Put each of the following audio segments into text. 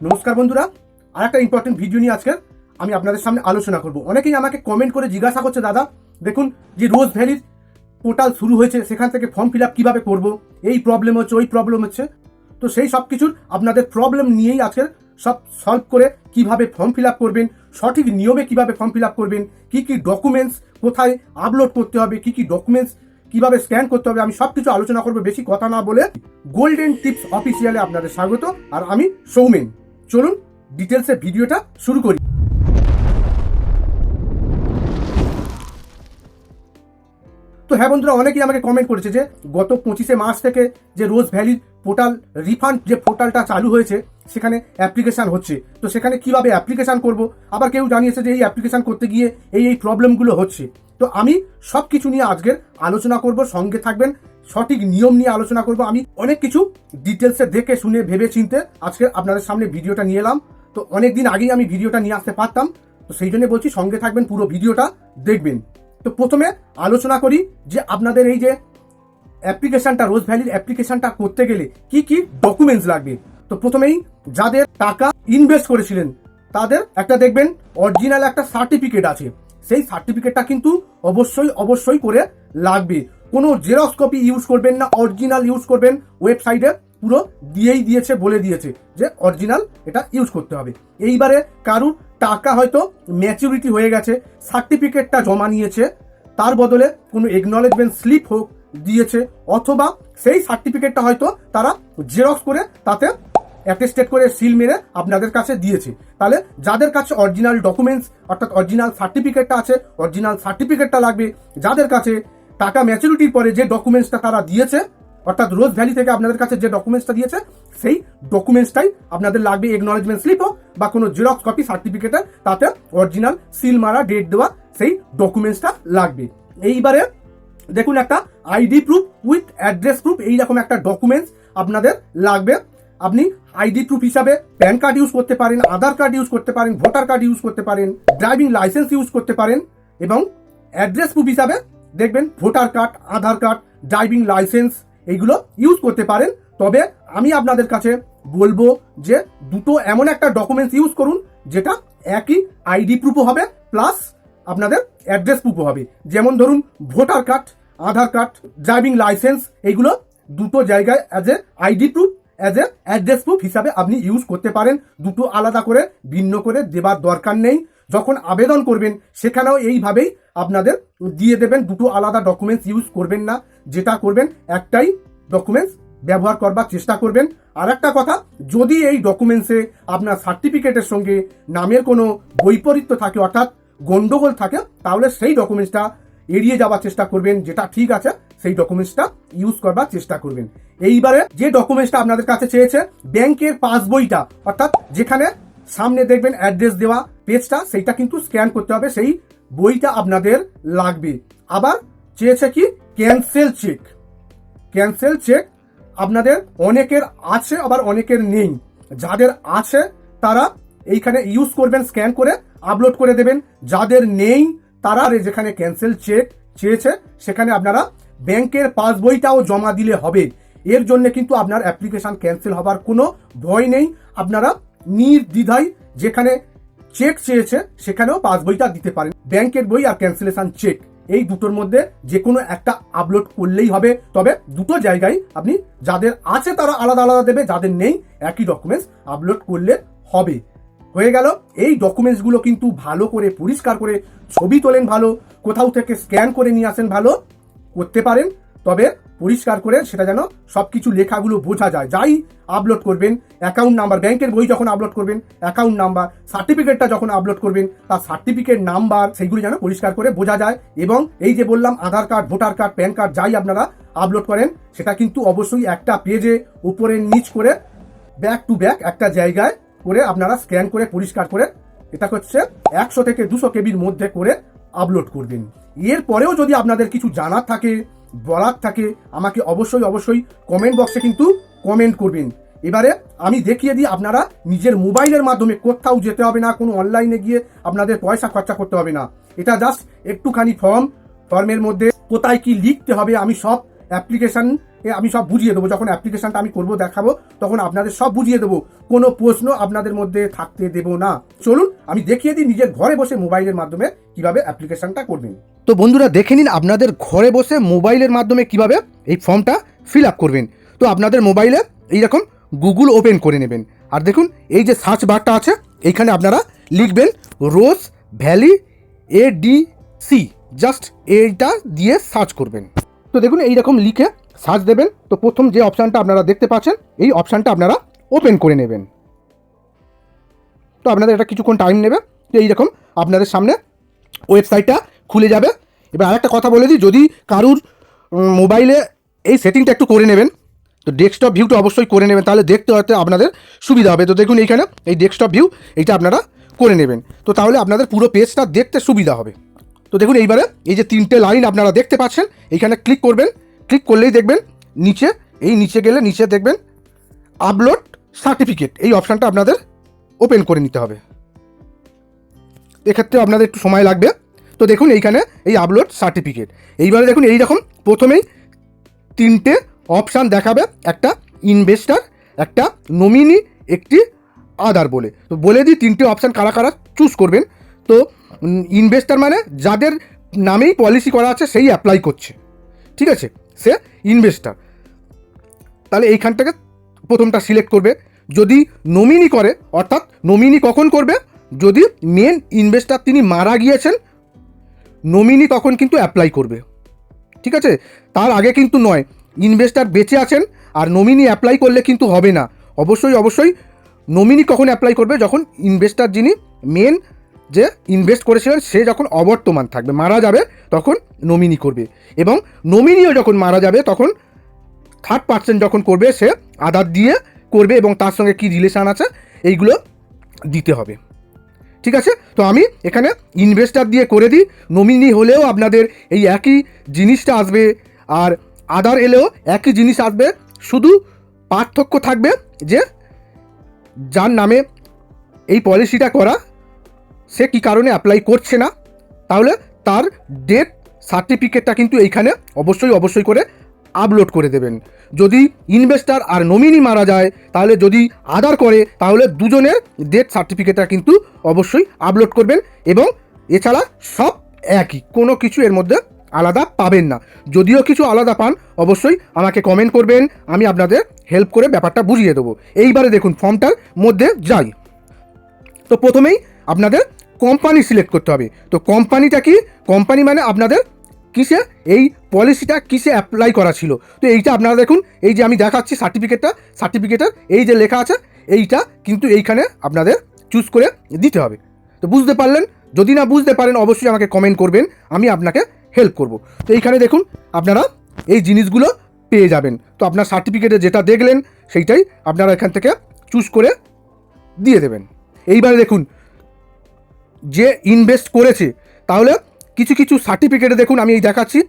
নমস্কার বন্ধুরা আর একটা ইম্পর্টেন্ট ভিডিও নিয়ে আজকে আমি আপনাদের সামনে আলোচনা করব। অনেকেই আমাকে কমেন্ট করে জিজ্ঞাসা করছে, দাদা, দেখুন যে রোজ ভ্যালির পোর্টাল শুরু হয়েছে, সেখান থেকে ফর্ম ফিল আপ কীভাবে করব? এই প্রবলেম হচ্ছে, ওই প্রবলেম হচ্ছে। তো সেই সব কিছুর আপনাদের প্রবলেম নিয়েই আজকে সব সলভ করে কীভাবে ফর্ম ফিল আপ করবেন, সঠিক নিয়মে কীভাবে ফর্ম ফিল আপ করবেন, কি কি ডকুমেন্টস কোথায় আপলোড করতে হবে, কি কি ডকুমেন্টস কীভাবে স্ক্যান করতে হবে, আমি সব কিছু আলোচনা করব, বেশি কথা না বলে। গোল্ডেন টিপস অফিসিয়ালে আপনাদের স্বাগত, আর আমি সৌমেন। চলুন ডিটেলসে ভিডিওটা শুরু করি। তো হ্যাঁ বন্ধুরা, অনেকেই আমাকে কমেন্ট করেছে যে গত পঁচিশে মার্চ থেকে যে রোজ ভ্যালির পোর্টাল রিফান্ড যে পোর্টালটা চালু হয়েছে, সেখানে অ্যাপ্লিকেশান হচ্ছে। তো সেখানে কীভাবে অ্যাপ্লিকেশান করব? আবার কেউ জানিয়েছে যে এই অ্যাপ্লিকেশান করতে গিয়ে এই এই প্রবলেমগুলো হচ্ছে। তো আমি সব কিছু নিয়ে আজকের আলোচনা করব, সঙ্গে থাকবেন। সঠিক নিয়ম নিয়ে আলোচনা করব। আমি অনেক কিছু ডিটেলসে দেখে, শুনে ভেবে চিনতে আজকে আপনাদের সামনে ভিডিওটা নিয়ে এলাম। তো অনেক দিন আগেই আমি ভিডিওটা নিয়ে আসতে পারতাম। তো সেই জন্য বলছি, সঙ্গে থাকবেন, পুরো ভিডিওটা দেখবেন। তো প্রথমে আলোচনা করি যে আপনাদের এই যে অ্যাপ্লিকেশনটা রোজ ভ্যালির অ্যাপ্লিকেশনটা করতে গেলে কি কি ডকুমেন্টস লাগবে? তো প্রথমেই যাদের টাকা ইনভেস্ট করেছিলেন, তাদের একটা দেখবেন অরিজিনাল একটা সার্টিফিকেট আছে। সেই সার্টিফিকেটটা কিন্তু অবশ্যই অবশ্যই করে লাগবে। কোনো জেরক্স কপি ইউজ করবেন না অরিজিনাল ইউজ করবেন ওয়েবসাইটে পুরো দিয়েই দিয়েছে, বলে দিয়েছে যে অরিজিনাল এটা ইউজ করতে হবে। এইবারে কারুর টাকা হয়তো ম্যাচুরিটি হয়ে গেছে সার্টিফিকেটটা জমা নিয়েছে, তার বদলে কোনো একনলেজমেন্ট স্লিপ হোক দিয়েছে, অথবা সেই সার্টিফিকেটটা হয়তো তারা জেরক্স করে তাতে অ্যাটেস্টেড করে সিল মেরে আপনাদের কাছে দিয়েছে। তাহলে যাদের কাছে অরিজিনাল ডকুমেন্টস অর্থাৎ অরিজিনাল সার্টিফিকেটটা আছে অরিজিনাল সার্টিফিকেটটা লাগবে, যাদের কাছে টাকা ম্যাচুরিটির পরে যে ডকুমেন্টসটা তারা দিয়েছে, অর্থাৎ রোজ ভ্যালি থেকে আপনাদের কাছে যে ডকুমেন্টসটা দিয়েছে, সেই ডকুমেন্টসটাই আপনাদের লাগবে একনলেজমেন্ট স্লিপও বা কোনো জেরক্স কপি সার্টিফিকেটের তাতে অরিজিনাল সিল মারা ডেট দেওয়া, সেই ডকুমেন্টসটা লাগবে। এইবারে দেখুন একটা ID proof with address proof এইরকম একটা ডকুমেন্টস আপনাদের লাগবে। আপনি আইডি প্রুফ হিসাবে প্যান কার্ড ইউজ করতে পারেন, আধার কার্ড ইউজ করতে পারেন, ভোটার কার্ড ইউজ করতে পারেন ড্রাইভিং লাইসেন্স ইউজ করতে পারেন এবং অ্যাড্রেস প্রুফ হিসাবে দেখবেন voter card, Aadhaar card, driving licence এইগুলো ইউজ করতে পারেন। তবে আমি আপনাদের কাছে বলব যে দুটো এমন একটা ডকুমেন্টস ইউজ করুন, যেটা একই আইডি প্রুফও হবে, প্লাস আপনাদের অ্যাড্রেস প্রুফও হবে। যেমন ধরুন, voter card, Aadhaar card, driving licence, এইগুলো দুটো জায়গায় as a ID proof as a address proof হিসাবে আপনি ইউজ করতে পারেন। দুটো আলাদা করে, ভিন্ন করে দেবার দরকার নেই। যখন আবেদন করবেন, সেখানেও এইভাবেই আপনাদের দিয়ে দেবেন। দুটো আলাদা ডকুমেন্টস ইউজ করবেন না। যেটা করবেন, একটাই ডকুমেন্টস ব্যবহার করবার চেষ্টা করবেন। আর একটা কথা, যদি এই ডকুমেন্টসে আপনার সার্টিফিকেটের সঙ্গে নামের কোনো বৈপরীত্য থাকে, অর্থাৎ গন্ডগোল থাকে, তাহলে সেই ডকুমেন্টসটা এড়িয়ে যাওয়ার চেষ্টা করবেন। যেটা ঠিক আছে, সেই ডকুমেন্টসটা ইউজ করবার চেষ্টা করবেন। এইবারে যে ডকুমেন্টসটা আপনাদের কাছে চেয়েছে ব্যাংকের পাসবইটা অর্থাৎ যেখানে সামনে দেখবেন অ্যাড্রেস দেওয়া পেজটা সেইটা কিন্তু স্ক্যান করতে হবে, সেই বইটা আপনাদের লাগবে। আবার চেয়েছে কি? ক্যান্সেল চেক ক্যান্সেল চেক আপনাদের অনেকের আছে, আবার অনেকের নেই। যাদের আছে, তারা এইখানে ইউজ করবেন স্ক্যান করে আপলোড করে দেবেন। যাদের নেই, তারা যেখানে ক্যান্সেল চেক চেয়েছে, সেখানে আপনারা ব্যাংকের পাসবইটাও জমা দিলে হবে। এর জন্য কিন্তু আপনার অ্যাপ্লিকেশন ক্যান্সেল হবার কোনো ভয় নেই। আপনারা নির্দ্বিধায় যেখানে চেক চেয়েছে, সেখানেও পাসবইটা দিতে পারেন। ব্যাংকের বই আর ক্যান্সেলেশন চেক এই দুটোর মধ্যে যে কোনো একটা আপলোড করলেই হবে। তবে দুটো জায়গায় আপনি যাদের আছে তারা আলাদা আলাদা দেবে, যাদের নেই একই ডকুমেন্টস আপলোড করলে হবে। হয়ে গেল, এই ডকুমেন্টসগুলো কিন্তু ভালো করে পরিষ্কার করে ছবি তোলেন ভালো, কোথাও থেকে স্ক্যান করে নিয়ে আসেন ভালো, করতে পারেন। তবে পরিষ্কার করে সেটা যেন সব কিছু লেখাগুলো বোঝা যায়। যাই আপলোড করবেন অ্যাকাউন্ট নাম্বার ব্যাংকের বই যখন আপলোড করবেন অ্যাকাউন্ট নাম্বার সার্টিফিকেটটা যখন আপলোড করবেন, তার সার্টিফিকেট নাম্বার সেইগুলো যেন পরিষ্কার করে বোঝা যায় এবং এই যে বললাম Aadhaar card voter card PAN card যাই আপনারা আপলোড করেন, সেটা কিন্তু অবশ্যই একটা পেজে উপরে নিচ করে ব্যাক টু ব্যাক একটা জায়গায় করে আপনারা স্ক্যান করে, পরিষ্কার করে, এটা হচ্ছে একশো থেকে দুশো কেবির মধ্যে করে আপলোড করবেন। এরপরেও যদি আপনাদের কিছু জানার থাকে বলার থাকে, আমাকে অবশ্যই অবশ্যই কমেন্ট বক্সে কিন্তু কমেন্ট করবেন। এবারে আমি দেখিয়ে দিই আপনারা নিজের মোবাইলের মাধ্যমে কোথাও যেতে হবে না, কোনো অনলাইনে গিয়ে আপনাদের পয়সা খরচা করতে হবে না। এটা জাস্ট একটুখানি ফর্ম ফর্মের মধ্যে কোথায় কি লিখতে হবে, আমি সব অ্যাপ্লিকেশন আমি সব বুঝিয়ে দেবো। যখন অ্যাপ্লিকেশনটা আমি করব, দেখাবো, তখন আপনাদের সব বুঝিয়ে দেবো। কোনো প্রশ্ন আপনাদের মধ্যে থাকতে দেবো না। চলুন, আমি দেখিয়ে দিই নিজের ঘরে বসে মোবাইলের মাধ্যমে কীভাবে অ্যাপ্লিকেশনটা করবেন। তো বন্ধুরা, দেখে নিন আপনাদের ঘরে বসে মোবাইলের মাধ্যমে কীভাবে এই ফর্মটা ফিল আপ করবেন। তো আপনাদের মোবাইলে এইরকম গুগল ওপেন করে নেবেন। আর দেখুন, এই যে সার্চ বারটা আছে, এইখানে আপনারা লিখবেন Rose Valley A D C just এইটা দিয়ে সার্চ করবেন। তো দেখুন, এইরকম লিখে সার্চ দেবেন। তো প্রথম যে অপশানটা আপনারা দেখতে পাচ্ছেন, এই অপশানটা আপনারা ওপেন করে নেবেন। তো আপনাদের এটা কিছুক্ষণ টাইম নেবে। তো এইরকম আপনাদের সামনে ওয়েবসাইটটা খুলে যাবে। এবার আরেকটা কথা বলে দিই, যদি কারুর মোবাইলে এই সেটিংটা একটু করে নেবেন, তো ডেস্কটপ ভিউটা অবশ্যই করে নেবেন, তাহলে দেখতে হতে আপনাদের সুবিধা হবে। তো দেখুন এইখানে, এই ডেস্কটপ ভিউ, এইটা আপনারা করে নেবেন। তো তাহলে আপনাদের পুরো পেজটা দেখতে সুবিধা হবে। তো দেখুন এইবারে, এই যে তিনটে লাইন আপনারা দেখতে পাচ্ছেন, এইখানে ক্লিক করবেন ক্লিক করলেই দেখবেন নিচে, এই নিচে গেলে নিচে দেখবেন আপলোড সার্টিফিকেট। এই অপশানটা আপনাদের ওপেন করে নিতে হবে। এক্ষেত্রে আপনাদের একটু সময় লাগবে। তো দেখুন এইখানে এই আপলোড সার্টিফিকেট। এইবারে দেখুন এই রকম প্রথমেই তিনটে অপশান দেখাবে। একটা ইনভেস্টার, একটা নমিনি, একটি আদার বলে। তো বলে দিই তিনটে অপশান কারা কারা চুজ করবেন। তো ইনভেস্টার মানে যাদের নামেই পলিসি করা আছে সেই অ্যাপ্লাই করছে। ঠিক আছে? সে ইনভেস্টার তাহলে এইখানটাকে প্রথমটা সিলেক্ট করবে। যদি নমিনি করে, অর্থাৎ নমিনি কখন করবে? যদি মেন ইনভেস্টার তিনি মারা গিয়েছেন নমিনি তখন কিন্তু অ্যাপ্লাই করবে। ঠিক আছে? তার আগে কিন্তু নয় ইনভেস্টার বেঁচে আছেন আর নমিনি অ্যাপ্লাই করলে কিন্তু হবে না। অবশ্যই অবশ্যই নমিনি কখন অ্যাপ্লাই করবে? যখন ইনভেস্টার যিনি মেন যে ইনভেস্ট করেছিলেন, সে যখন অবর্তমান থাকবে, মারা যাবে, তখন নমিনি করবে। এবং নমিনিও যখন মারা যাবে, তখন থার্ড পার্সেন্ট যখন করবে, সে আধার দিয়ে করবে এবং তার সঙ্গে কি রিলেশান আছে, এইগুলো দিতে হবে। ঠিক আছে? তো আমি এখানে ইনভেস্টার দিয়ে করে দিই। নমিনি হলেও আপনাদের এই একই জিনিসটা আসবে, আর আদার এলেও একই জিনিস আসবে। শুধু পার্থক্য থাকবে যে, যার নামে এই পলিসিটা করা সে কি কারণে অ্যাপ্লাই করছে না? তাহলে তার ডেথ সার্টিফিকেটটা কিন্তু এইখানে অবশ্যই অবশ্যই করে আপলোড করে দেবেন। যদি ইনভেস্টার আর নমিনি মারা যায়, তাহলে যদি আদার করে, তাহলে দুজনের ডেথ সার্টিফিকেটটা কিন্তু অবশ্যই আপলোড করবেন এবং এছাড়া সব একই, কোনো কিছু এর মধ্যে আলাদা পাবেন না। যদিও কিছু আলাদা পান, অবশ্যই আমাকে কমেন্ট করবেন, আমি আপনাদের হেল্প করে ব্যাপারটা বুঝিয়ে দেবো। এইবারে দেখুন ফর্মটার মধ্যে যাই। তো প্রথমেই আপনাদের কোম্পানি সিলেক্ট করতে হবে। তো কোম্পানিটা কি? কোম্পানি মানে আপনাদের কিসে? এই পলিসিটা কিসে অ্যাপ্লাই করা ছিল? তো এইটা আপনারা দেখুন, এই যে আমি দেখাচ্ছি সার্টিফিকেটটা সার্টিফিকেটের এই যে লেখা আছে, এইটা কিন্তু এইখানে আপনাদের চুজ করে দিতে হবে। তো বুঝতে পারলেন? যদি না বুঝতে পারেন, অবশ্যই আমাকে কমেন্ট করবেন, আমি আপনাকে হেল্প করব। তো এইখানে দেখুন, আপনারা এই জিনিসগুলো পেয়ে যাবেন। তো আপনার সার্টিফিকেটে যেটা দেখলেন, সেইটাই আপনারা এখান থেকে চুজ করে দিয়ে দেবেন। এইবারে দেখুন যে ইনভেস্ট করেছে, তাহলে কিছু কিছু সার্টিফিকেটে দেখুন, আমি এই দেখাচ্ছি।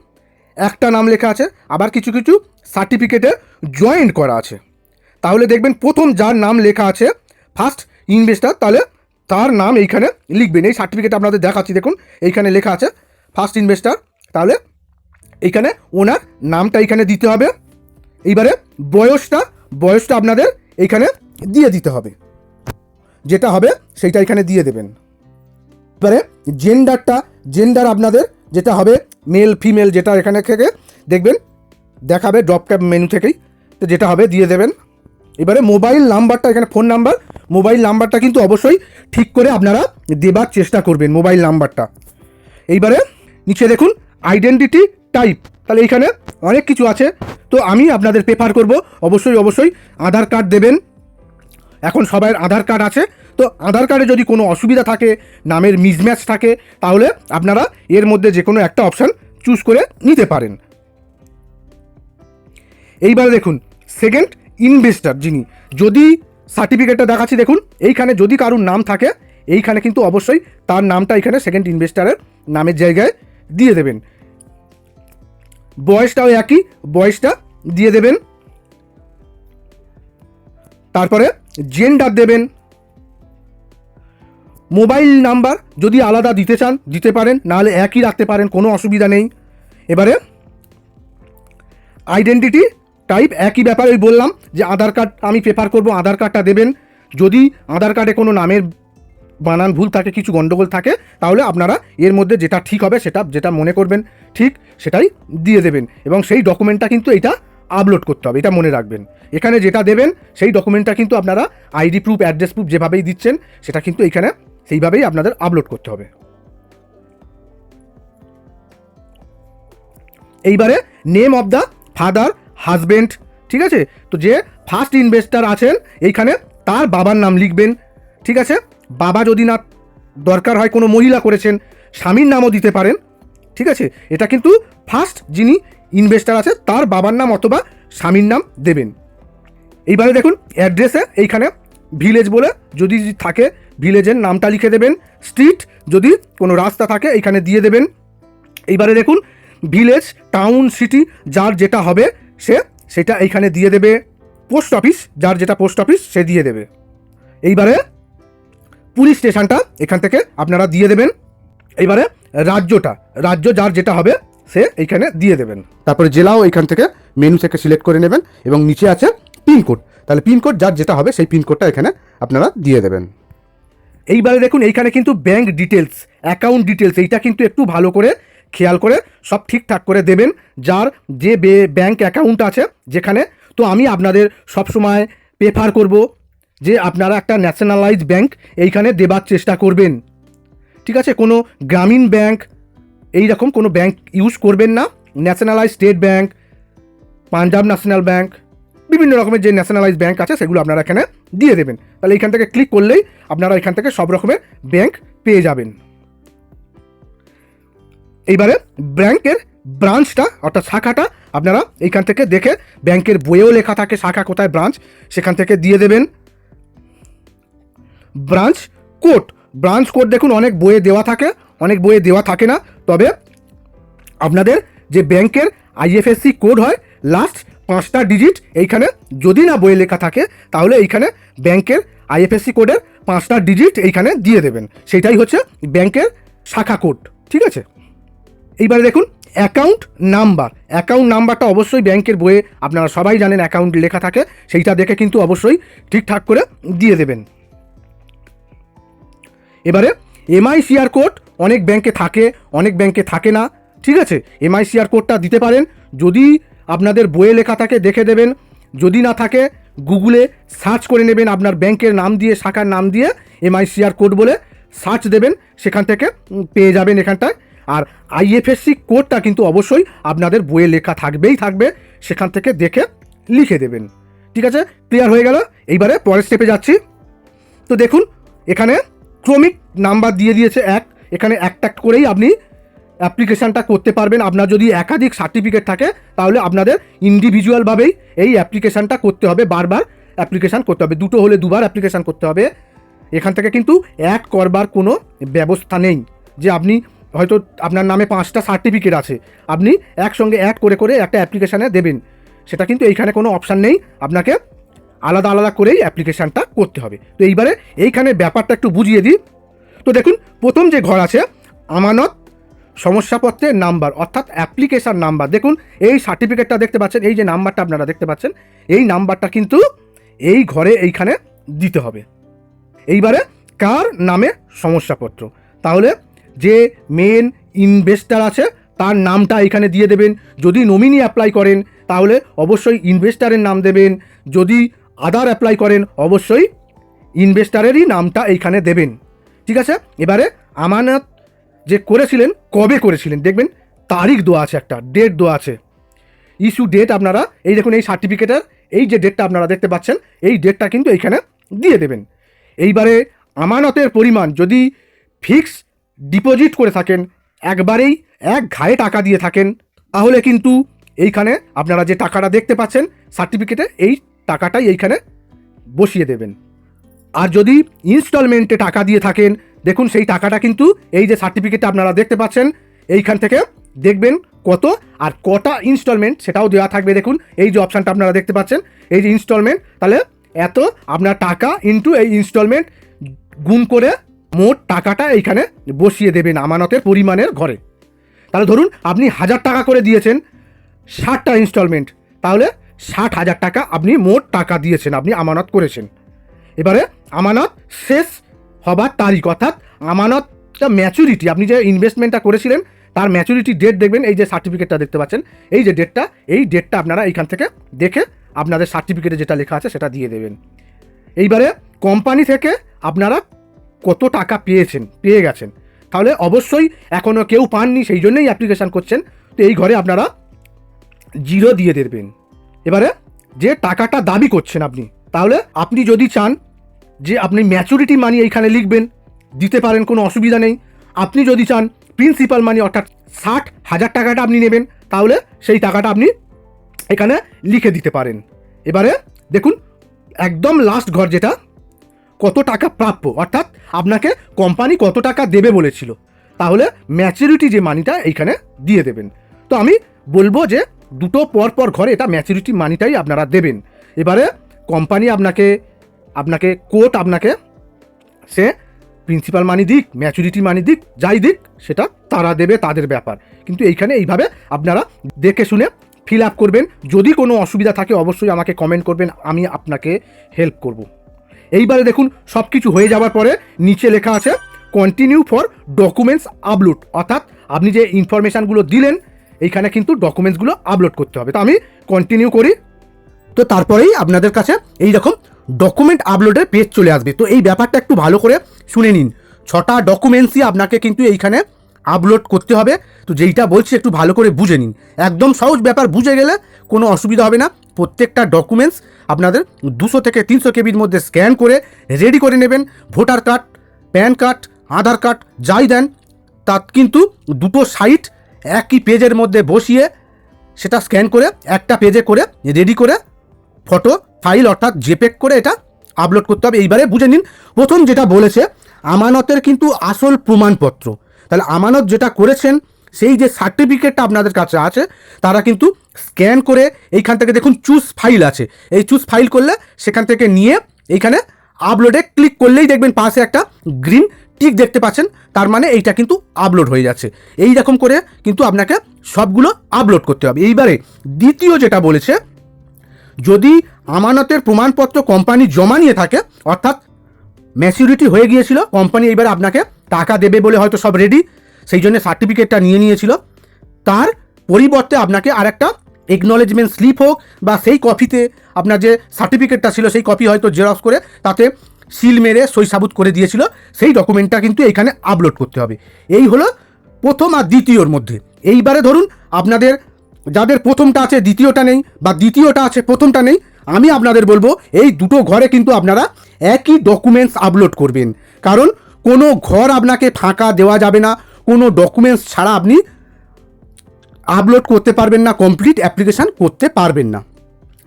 একটা নাম লেখা আছে, আবার কিছু কিছু সার্টিফিকেটে জয়েন্ট করা আছে। তাহলে দেখবেন, প্রথম যার নাম লেখা আছে ফার্স্ট ইনভেস্টার তাহলে তার নাম এইখানে লিখবেন। এই সার্টিফিকেট আপনাদের দেখাচ্ছি, দেখুন, এইখানে লেখা আছে ফার্স্ট ইনভেস্টার তাহলে এইখানে ওনার নামটা এইখানে দিতে হবে। এইবারে বয়সটা বয়সটা আপনাদের এইখানে দিয়ে দিতে হবে। যেটা হবে, সেইটা এখানে দিয়ে দেবেন। এবারে জেন্ডারটা জেন্ডার আপনাদের যেটা হবে মেল ফিমেল যেটা এখানে থেকে দেখবেন, দেখাবে ড্রপ ক্যাপ মেনু থেকেই। তো যেটা হবে, দিয়ে দেবেন। এবারে মোবাইল নাম্বারটা এখানে ফোন নাম্বার মোবাইল নাম্বারটা কিন্তু অবশ্যই ঠিক করে আপনারা দেবার চেষ্টা করবেন মোবাইল নাম্বারটা এইবারে নিচে দেখুন আইডেন্টিটি টাইপ তাহলে এইখানে অনেক কিছু আছে। তো আমি আপনাদের প্রেফার করব। অবশ্যই অবশ্যই আধার কার্ড দেবেন। এখন সবাইয়ের আধার কার্ড আছে। তো আধার কার্ডে যদি কোনো অসুবিধা থাকে, নামের মিসম্যাচ থাকে, তাহলে আপনারা এর মধ্যে যে কোনো একটা অপশান চুজ করে নিতে পারেন। এইবার দেখুন সেকেন্ড ইনভেস্টার যিনি, যদি সার্টিফিকেটটা দেখাচ্ছি, দেখুন, এইখানে যদি কারুর নাম থাকে, এইখানে কিন্তু অবশ্যই তার নামটা এখানে সেকেন্ড ইনভেস্টারের নামের জায়গায় দিয়ে দেবেন। বয়সটাও একই, বয়সটা দিয়ে দেবেন। তারপরে জেন্ডার দেবেন। মোবাইল নাম্বার যদি আলাদা দিতে চান, দিতে পারেন, নাহলে একই রাখতে পারেন, কোনো অসুবিধা নেই। এবারে আইডেন্টিটি টাইপ একই ব্যাপার ওই বললাম যে আধার কার্ড আমি প্রেফার করব, আধার কার্ডটা দেবেন। যদি আধার কার্ডে কোনো নামের বানান ভুল থাকে, কিছু গণ্ডগোল থাকে, তাহলে আপনারা এর মধ্যে যেটা ঠিক হবে সেটা, যেটা মনে করবেন ঠিক, সেটাই দিয়ে দেবেন। এবং সেই ডকুমেন্টটা কিন্তু এটা আপলোড করতে হবে, এটা মনে রাখবেন। এখানে যেটা দেবেন, সেই ডকুমেন্টটা কিন্তু আপনারা আইডি প্রুফ অ্যাড্রেস প্রুফ যেভাবেই দিচ্ছেন, সেটা কিন্তু এখানে সেইভাবেই আপনাদের আপলোড করতে হবে। এইবারে name of the father husband ঠিক আছে? তো যে ফার্স্ট ইনভেস্টার আছেন, এইখানে তার বাবার নাম লিখবেন, ঠিক আছে? বাবা যদি না দরকার হয় কোনো মহিলা করেছেন, স্বামীর নামও দিতে পারেন, ঠিক আছে? এটা কিন্তু ফার্স্ট যিনি ইনভেস্টার আছে, তার বাবার নাম অথবা স্বামীর নাম দেবেন। এইবারে দেখুন অ্যাড্রেসে এইখানে ভিলেজ বলে যদি থাকে ভিলেজের নামটা লিখে দেবেন স্ট্রিট যদি কোনো রাস্তা থাকে এইখানে দিয়ে দেবেন। এইবারে দেখুন, ভিলেজ টাউন সিটি যার যেটা হবে, সে সেটা এইখানে দিয়ে দেবে। পোস্ট অফিস যার যেটা পোস্ট অফিস সে দিয়ে দেবে। এইবারে পুলিশ স্টেশনটা এখান থেকে আপনারা দিয়ে দেবেন। এইবারে রাজ্যটা, রাজ্য যার যেটা হবে, সে এইখানে দিয়ে দেবেন। তারপরে জেলাও এইখান থেকে মেনু থেকে সিলেক্ট করে নেবেন এবং নিচে আছে পিনকোড তাহলে পিনকোড যার যেটা হবে, সেই পিনকোডটা এখানে আপনারা দিয়ে দেবেন। এইবারে দেখুন, এইখানে কিন্তু ব্যাংক ডিটেলস অ্যাকাউন্ট ডিটেলস এইটা কিন্তু একটু ভালো করে খেয়াল করে সব ঠিকঠাক করে দেবেন, যার যে ব্যাংক অ্যাকাউন্ট আছে যেখানে। তো আমি আপনাদের সবসময় প্রেফার করব যে আপনারা একটা ন্যাশনালাইজ ব্যাংক এইখানে দেবার চেষ্টা করবেন। ঠিক আছে? কোনো গ্রামীণ ব্যাংক এই রকম কোনো ব্যাংক ইউজ করবেন না। Nationalise state bank Punjab national bank বিভিন্ন রকমের যে ন্যাশনালাইজ ব্যাংক আছে, সেগুলো আপনারা এখানে দিয়ে দেবেন। তাহলে এখান থেকে ক্লিক করলেই আপনারা এখান থেকে সব রকমের ব্যাংক পেয়ে যাবেন। এইবারে ব্যাংকের ব্রাঞ্চটা অর্থাৎ শাখাটা, আপনারা এইখান থেকে দেখে ব্যাংকের বইয়েও লেখা থাকে শাখা কোথায় ব্রাঞ্চ সেখান থেকে দিয়ে দেবেন। ব্রাঞ্চ কোড ব্রাঞ্চ কোড দেখুন, অনেক বইয়ে দেওয়া থাকে, অনেক বইয়ে দেওয়া থাকে না, তবে আপনাদের যে ব্যাংকের আইএফএসসি কোড হয় লাস্ট পাঁচটা ডিজিট এইখানে যদি না বইয়ে লেখা থাকে, তাহলে এইখানে ব্যাংকের আইএফএসসি কোডের পাঁচটা ডিজিট এইখানে দিয়ে দেবেন। সেটাই হচ্ছে ব্যাংকের শাখা কোড, ঠিক আছে? এইবারে দেখুন অ্যাকাউন্ট নাম্বার অ্যাকাউন্ট নাম্বারটা অবশ্যই ব্যাংকের বইয়ে, আপনারা সবাই জানেন অ্যাকাউন্ট লেখা থাকে, সেইটা দেখে কিন্তু অবশ্যই ঠিকঠাক করে দিয়ে দেবেন। এবারে এমআইসিআর কোড অনেক ব্যাংকে থাকে, অনেক ব্যাংকে থাকে না, ঠিক আছে? এমআইসিআর কোডটা দিতে পারেন। যদি আপনাদের বইয়ে লেখা থাকে, দেখে দেবেন। যদি না থাকে, গুগলে সার্চ করে নেবেন আপনার ব্যাংকের নাম দিয়ে, শাখার নাম দিয়ে, এমআইসিআর কোড বলে সার্চ দেবেন, সেখান থেকে পেয়ে যাবেন এখানটায়। আর আইএফএসসি কোডটা কিন্তু অবশ্যই আপনাদের বইয়ে লেখা থাকবেই থাকবে, সেখান থেকে দেখে লিখে দেবেন। ঠিক আছে? ক্লিয়ার হয়ে গেল? এইবারে পরের স্টেপে যাচ্ছি। তো দেখুন, এখানে ক্রমিক নাম্বার দিয়ে দিয়েছে এক। এখানে একটা করেই আপনি অ্যাপ্লিকেশানটা করতে পারবেন। আপনার যদি একাধিক সার্টিফিকেট থাকে, তাহলে আপনাদের ইন্ডিভিজুয়ালভাবেই এই অ্যাপ্লিকেশানটা করতে হবে। বারবার অ্যাপ্লিকেশান করতে হবে। দুটো হলে দুবার অ্যাপ্লিকেশান করতে হবে। এখান থেকে কিন্তু অ্যাড করবার কোনো ব্যবস্থা নেই যে আপনি হয়তো আপনার নামে পাঁচটা সার্টিফিকেট আছে। আপনি একসঙ্গে অ্যাড করে করে একটা অ্যাপ্লিকেশানে দেবেন। সেটা কিন্তু এইখানে কোনো অপশান নেই। আপনাকে আলাদা আলাদা করেই অ্যাপ্লিকেশানটা করতে হবে। তো এইবারে এইখানে ব্যাপারটা একটু বুঝিয়ে দিই। তো দেখুন, প্রথম যে ঘর আছে, আমানত সমস্যাপত্রের নাম্বার, অর্থাৎ অ্যাপ্লিকেশান নাম্বার। দেখুন, এই সার্টিফিকেটটা দেখতে পাচ্ছেন, এই যে নাম্বারটা আপনারা দেখতে পাচ্ছেন, এই নাম্বারটা কিন্তু এই ঘরে এইখানে দিতে হবে। এইবারে কার নামে সমস্যাপত্র? তাহলে যে মেন ইনভেস্টার আছে, তার নামটা এখানে দিয়ে দেবেন। যদি নমিনি অ্যাপ্লাই করেন, তাহলে অবশ্যই ইনভেস্টারের নাম দেবেন। যদি আদার অ্যাপ্লাই করেন, অবশ্যই ইনভেস্টারেরই নামটা এইখানে দেবেন। ঠিক আছে? এবারে আমানত যে করেছিলেন, কবে করেছিলেন? দেখবেন তারিখ দেওয়া আছে একটা ডেট দেওয়া আছে। ইস্যু ডেট আপনারা, এই দেখুন এই সার্টিফিকেটের এই যে ডেটটা আপনারা দেখতে পাচ্ছেন, এই ডেটটা কিন্তু এইখানে দিয়ে দেবেন। এইবারে আমানতের পরিমাণ যদি ফিক্স ডিপোজিট করে থাকেন, একবারেই এক ঘায়ে টাকা দিয়ে থাকেন, তাহলে কিন্তু এইখানে আপনারা যে টাকাটা দেখতে পাচ্ছেন সার্টিফিকেটে এই টাকাটাই এইখানে বসিয়ে দেবেন। আর যদি ইনস্টলমেন্টে টাকা দিয়ে থাকেন দেখুন সেই টাকাটা কিন্তু এই যে সার্টিফিকেটটা আপনারা দেখতে পাচ্ছেন, এইখান থেকে দেখবেন কত আর কটা ইনস্টলমেন্ট সেটাও দেওয়া থাকবে দেখুন, এই যে অপশানটা আপনারা দেখতে পাচ্ছেন, এই যে ইনস্টলমেন্ট তাহলে এত আপনার টাকা ইন্টু এই ইনস্টলমেন্ট গুণ করে মোট টাকাটা এইখানে বসিয়ে দেবেন আমানতের পরিমাণের ঘরে। তাহলে ধরুন আপনি হাজার টাকা করে দিয়েছেন, ষাটটা ইনস্টলমেন্ট তাহলে ষাট হাজার টাকা আপনি মোট টাকা দিয়েছেন, আপনি আমানত করেছেন। এবারে আমানত শেষ হবার তারিখ, অর্থাৎ আমানতটা ম্যাচুরিটি আপনি যে ইনভেস্টমেন্টটা করেছিলেন, তার ম্যাচুরিটি ডেট দেখবেন, এই যে সার্টিফিকেটটা দেখতে পাচ্ছেন। এই যে ডেটটা এই ডেটটা আপনারা এইখান থেকে দেখে আপনাদের সার্টিফিকেটে যেটা লেখা আছে, সেটা দিয়ে দেবেন। এইবারে কোম্পানি থেকে আপনারা কত টাকা পেয়েছেন, পেয়ে গেছেন? তাহলে অবশ্যই এখনও কেউ পাননি, সেই জন্যই অ্যাপ্লিকেশান করছেন। তো এই ঘরে আপনারা জিরো দিয়ে দেবেন। এবারে যে টাকাটা দাবি করছেন আপনি, তাহলে আপনি যদি চান যে আপনি ম্যাচুরিটি মানি এইখানে লিখবেন, দিতে পারেন, কোনো অসুবিধা নেই। আপনি যদি চান প্রিন্সিপাল মানি অর্থাৎ ষাট হাজার টাকাটা আপনি নেবেন, তাহলে সেই টাকাটা আপনি এখানে লিখে দিতে পারেন। এবারে দেখুন, একদম লাস্ট ঘর যেটা, কত টাকা প্রাপ্য, অর্থাৎ আপনাকে কোম্পানি কত টাকা দেবে বলেছিল। তাহলে ম্যাচুরিটি যে মানিটা এইখানে দিয়ে দেবেন। তো আমি বলব যে দুটো পর পর ঘরে এটা ম্যাচুরিটি মানিটাই আপনারা দেবেন। এবারে কোম্পানি আপনাকে আপনাকে কোর্ট আপনাকে সে প্রিন্সিপাল মানি দিক, ম্যাচুরিটি মানি দিক, যাই দিক, সেটা তারা দেবে তাদের ব্যাপার। কিন্তু এইখানে এইভাবে আপনারা দেখে শুনে ফিল আপ করবেন। যদি কোনো অসুবিধা থাকে, অবশ্যই আমাকে কমেন্ট করবেন। আমি আপনাকে হেল্প করব। এইবারে দেখুন সব কিছু হয়ে যাওয়ার পরে নিচে লেখা আছে কন্টিনিউ ফর ডকুমেন্টস আপলোড অর্থাৎ আপনি যে ইনফরমেশানগুলো দিলেন, এইখানে কিন্তু ডকুমেন্টসগুলো আপলোড করতে হবে। তো আমি কন্টিনিউ করি। তো তারপরেই আপনাদের কাছে এই রকম ডকুমেন্ট আপলোডের পেজ চলে আসবে। তো এই ব্যাপারটা একটু ভালো করে শুনে নিন। ছটা ডকুমেন্টসই আপনাকে কিন্তু এইখানে আপলোড করতে হবে। তো যেইটা বলছি একটু ভালো করে বুঝে নিন। একদম সহজ ব্যাপার, বুঝে গেলে কোনো অসুবিধা হবে না। প্রত্যেকটা ডকুমেন্টস আপনাদের দুশো থেকে তিনশো কেবির মধ্যে স্ক্যান করে রেডি করে নেবেন। Voter card PAN card Aadhaar card যাই দেন তা কিন্তু দুটো সাইট একই পেজের মধ্যে বসিয়ে সেটা স্ক্যান করে একটা পেজে করে রেডি করে ফটো ফাইল অর্থাৎ জেপেক করে এটা আপলোড করতে হবে। এইবারে বুঝে নিন, প্রথম যেটা বলেছে, আমানতের কিন্তু আসল প্রমাণপত্র। তাহলে আমানত যেটা করেছেন, সেই যে সার্টিফিকেটটা আপনাদের কাছে আছে, তারা কিন্তু স্ক্যান করে এইখান থেকে দেখুন চুজ ফাইল আছে। এই চুজ ফাইল করলে সেখান থেকে নিয়ে এইখানে আপলোডে ক্লিক করলেই দেখবেন পাশে একটা গ্রিন টিক দেখতে পাচ্ছেন, তার মানে এইটা কিন্তু আপলোড হয়ে যাচ্ছে। এই রকম করে কিন্তু আপনাকে সবগুলো আপলোড করতে হবে। এইবারে দ্বিতীয় যেটা বলেছে যদি আমানতের প্রমাণপত্র কোম্পানি জমা নিয়ে থাকে, অর্থাৎ ম্যাচিউরিটি হয়ে গিয়েছিল, কোম্পানি এইবার আপনাকে টাকা দেবে বলে হয়তো সব রেডি সেই জন্য সার্টিফিকেটটা নিয়ে নিয়েছিল, তার পরিবর্তে আপনাকে আরেকটা একনলেজমেন্ট স্লিপ হোক বা সেই কপিতে আপনার যে সার্টিফিকেটটা ছিল, সেই কপি হয়তো জেরক্স করে তাতে সিল মেরে সই সাবুত করে দিয়েছিল, সেই ডকুমেন্টটা কিন্তু এখানে আপলোড করতে হবে। এই হলো প্রথম আর দ্বিতীয়র মধ্যে। এইবারে ধরুন আপনাদের যাদের প্রথমটা আছে, দ্বিতীয়টা নেই, বা দ্বিতীয়টা আছে, প্রথমটা নেই, আমি আপনাদের বলব, এই দুটো ঘরে কিন্তু আপনারা একই ডকুমেন্টস আপলোড করবেন। কারণ কোনো ঘর আপনাকে ফাঁকা দেওয়া যাবে না, কোনো ডকুমেন্টস ছাড়া আপনি আপলোড করতে পারবেন না কমপ্লিট অ্যাপ্লিকেশান করতে পারবেন না।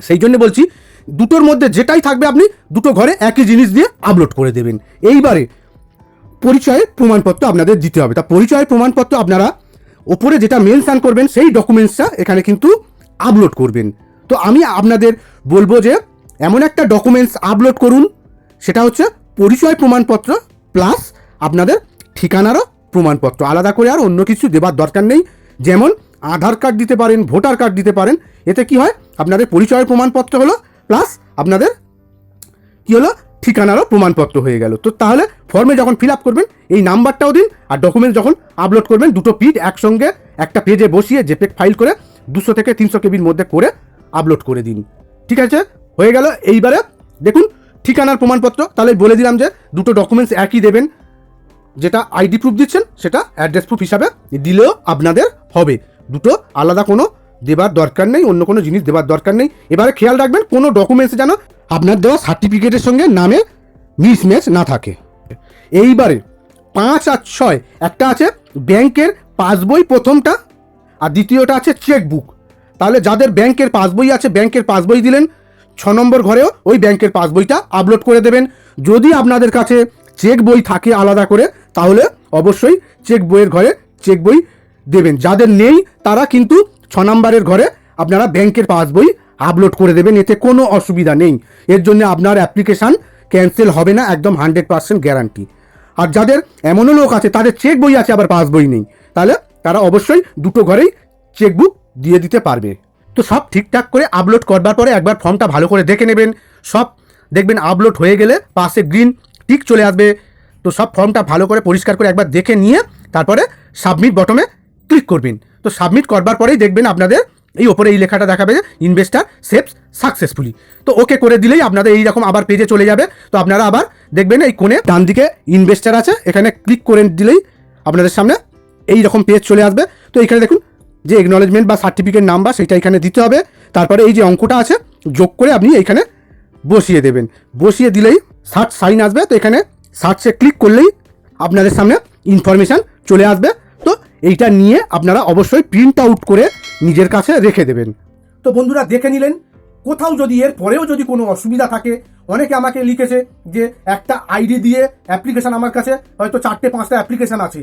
সেই জন্য বলছি, দুটোর মধ্যে যেটাই থাকবে আপনি দুটো ঘরে একই জিনিস দিয়ে আপলোড করে দেবেন। এইবারে পরিচয়ের প্রমাণপত্র আপনাদের দিতে হবে। তা পরিচয়ের প্রমাণপত্র আপনারা ওপরে যেটা মেনশান করবেন, সেই ডকুমেন্টসটা এখানে কিন্তু আপলোড করবেন। তো আমি আপনাদের বলব যে, এমন একটা ডকুমেন্টস আপলোড করুন, সেটা হচ্ছে পরিচয় প্রমাণপত্র প্লাস আপনাদের ঠিকানারও প্রমাণপত্র। আলাদা করে আর অন্য কিছু দেবার দরকার নেই। যেমন আধার কার্ড দিতে পারেন ভোটার কার্ড দিতে পারেন, এতে কি হয়? আপনাদের পরিচয়ের প্রমাণপত্র হলো প্লাস আপনাদের কি হলো? ঠিকানারও প্রমাণপত্র হয়ে গেল। তো তাহলে ফর্মে যখন ফিল আপ করবেন, এই নাম্বারটাও দিন আর ডকুমেন্টস যখন আপলোড করবেন, দুটো পিড একসঙ্গে একটা পেজে বসিয়ে জেপেক ফাইল করে দুশো থেকে তিনশো কেবির মধ্যে করে আপলোড করে দিন। ঠিক আছে? হয়ে গেল। এইবারে দেখুন, ঠিকানার প্রমাণপত্র, তাহলে বলে দিলাম যে দুটো ডকুমেন্টস একই দেবেন। যেটা আইডি প্রুফ দিচ্ছেন, সেটা অ্যাড্রেস প্রুফ হিসাবে দিলেও আপনাদের হবে। দুটো আলাদা কোনো দেবার দরকার নেই, অন্য কোনো জিনিস দেবার দরকার নেই। এবারে খেয়াল রাখবেন, কোনো ডকুমেন্টস যেন আপনার দেওয়া সার্টিফিকেটের সঙ্গে নামে মিসম্যাচ না থাকে। এইবারে পাঁচ আর ছয়, একটা আছে ব্যাংকের পাসবই প্রথমটা, আর দ্বিতীয়টা আছে চেকবুক তাহলে যাদের ব্যাংকের পাসবই আছে, ব্যাংকের পাসবই দিলেন, ছ নম্বর ঘরেও ওই ব্যাংকের পাসবইটা আপলোড করে দেবেন। যদি আপনাদের কাছে চেক বই থাকে আলাদা করে, তাহলে অবশ্যই চেক বইয়ের ঘরে চেক বই দেবেন। যাদের নেই, তারা কিন্তু ছ নম্বরের ঘরে আপনারা ব্যাংকের পাসবই আপলোড করে দেবেন, এতে কোনো অসুবিধা নেই। এর জন্য আপনার অ্যাপ্লিকেশান ক্যান্সেল হবে না, একদম হান্ড্রেড পার্সেন্ট গ্যারান্টি আর যাদের এমনও লোক আছে, তাদের চেক বই আছে, আবার পাস বই নেই। তাহলে তারা অবশ্যই দুটো ঘরেই চেকবুক দিয়ে দিতে পারবে। তো সব ঠিকঠাক করে আপলোড করবার পরে একবার ফর্মটা ভালো করে দেখে নেবেন। সব দেখবেন আপলোড হয়ে গেলে পাশে গ্রিন টিক চলে আসবে। তো সব ফর্মটা ভালো করে পরিষ্কার করে একবার দেখে নিয়ে তারপরে সাবমিট বটমে ক্লিক করবেন। তো সাবমিট করবার পরেই দেখবেন আপনাদের এই ওপরে এই লেখাটা দেখাবে যে ইনভেস্টার সেভস সাকসেসফুলি তো ওকে করে দিলেই আপনাদের এই রকম আবার পেজে চলে যাবে। তো আপনারা আবার দেখবেন এই কোণে ডান দিকে ইনভেস্টার আছে, এখানে ক্লিক করে দিলেই আপনাদের সামনে এই রকম পেজ চলে আসবে। তো এখানে দেখুন যে একনলেজমেন্ট বা সার্টিফিকেট নাম্বার সেটা এখানে দিতে হবে। তারপরে এই যে অঙ্কটা আছে, যোগ করে আপনি এখানে বসিয়ে দেবেন। বসিয়ে দিলেই সার্চ সাইন আসবে। তো এখানে সার্চে ক্লিক করলেই আপনাদের সামনে ইনফরমেশান চলে আসবে। এইটা নিয়ে আপনারা অবশ্যই প্রিন্ট আউট করে নিজের কাছে রেখে দেবেন। তো বন্ধুরা, দেখে নিলেন, কোথাও যদি এর পরেও যদি কোনো অসুবিধা থাকে, অনেকে আমাকে লিখেছে যে একটা আইডি দিয়ে অ্যাপ্লিকেশন আমার কাছে, হয়তো চারটে পাঁচটা অ্যাপ্লিকেশন আছে।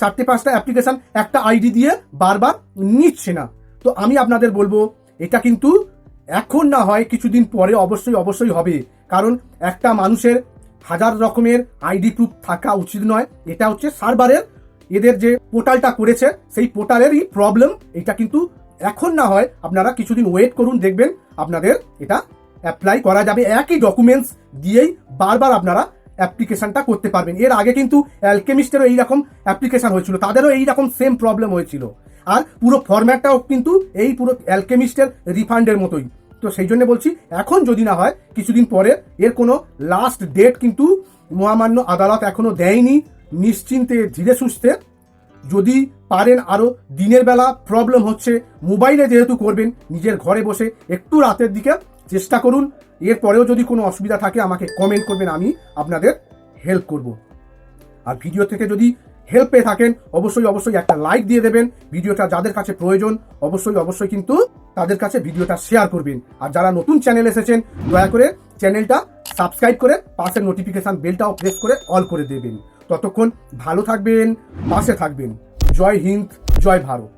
চারটে পাঁচটা অ্যাপ্লিকেশন একটা আইডি দিয়ে বারবার নিচ্ছে না। তো আমি আপনাদের বলব, এটা কিন্তু এখন না হয় কিছুদিন পরে অবশ্যই অবশ্যই হবে। কারণ একটা মানুষের হাজার রকমের আইডি প্রুফ থাকা উচিত নয়। এটা হচ্ছে সার্ভারের এদের যে পোর্টালটা করেছে, সেই পোর্টালেরই প্রবলেম এটা কিন্তু এখন না হয়, আপনারা কিছুদিন ওয়েট করুন, দেখবেন আপনাদের এটা অ্যাপ্লাই করা যাবে। একই ডকুমেন্টস দিয়েই বারবার আপনারা অ্যাপ্লিকেশনটা করতে পারবেন। এর আগে কিন্তু অ্যালকেমিস্টেরও এইরকম অ্যাপ্লিকেশন হয়েছিল, তাদেরও এইরকম সেম প্রবলেম হয়েছিল। আর পুরো ফর্ম্যাটটাও কিন্তু এই পুরো অ্যালকেমিস্টের রিফান্ডের মতোই। তো সেই জন্য বলছি, এখন যদি না হয়, কিছুদিন পরে এর কোনো লাস্ট ডেট কিন্তু মহামান্য আদালত এখনও দেয়নি। নিশ্চিন্তে ধীরে সুস্থে। যদি পারেন আরও দিনের বেলা প্রবলেম হচ্ছে মোবাইলে যেহেতু করবেন, নিজের ঘরে বসে একটু রাতের দিকে চেষ্টা করুন। এরপরেও যদি কোনো অসুবিধা থাকে, আমাকে কমেন্ট করবেন, আমি আপনাদের হেল্প করব। আর ভিডিও থেকে যদি হেল্প পেয়ে থাকেন, অবশ্যই অবশ্যই একটা লাইক দিয়ে দেবেন। ভিডিওটা যাদের কাছে প্রয়োজন, অবশ্যই অবশ্যই কিন্তু তাদের কাছে ভিডিওটা শেয়ার করবেন। আর যারা নতুন চ্যানেল এসেছেন, দয়া করে চ্যানেলটা সাবস্ক্রাইব করে পাশের নোটিফিকেশান বেলটাও প্রেস করে অল করে দেবেন। ততক্ষণ ভালো থাকবেন, পাশে থাকবেন। জয় হিন্দ, জয় ভারত।